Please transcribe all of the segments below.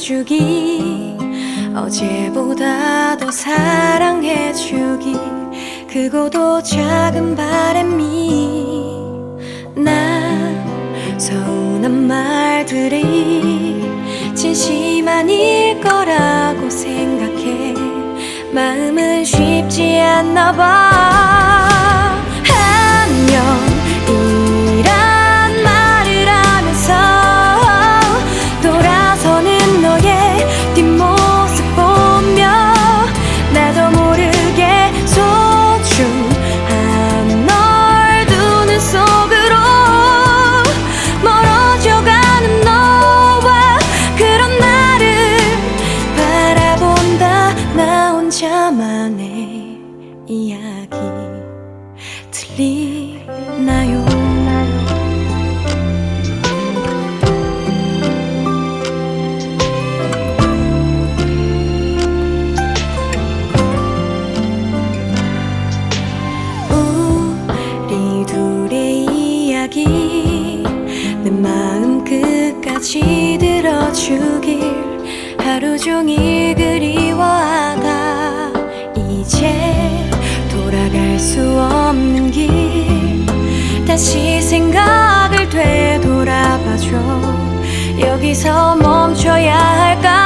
주기 어제보다 더 사랑해 주기. 크고도 작은 바람이 난 서운한 말들이 진심 아닐 거라고 생각해. 마음은 쉽지 않나 봐 혼자만의 이야기 들리나요? 우리 둘의 이야기 내 마음 끝까지 들어주길 하루 종일 그리워하다 수 없는 길. 다시 생각을 되돌아봐줘. 여기서 멈춰야 할까?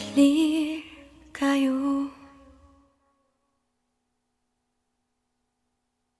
Please.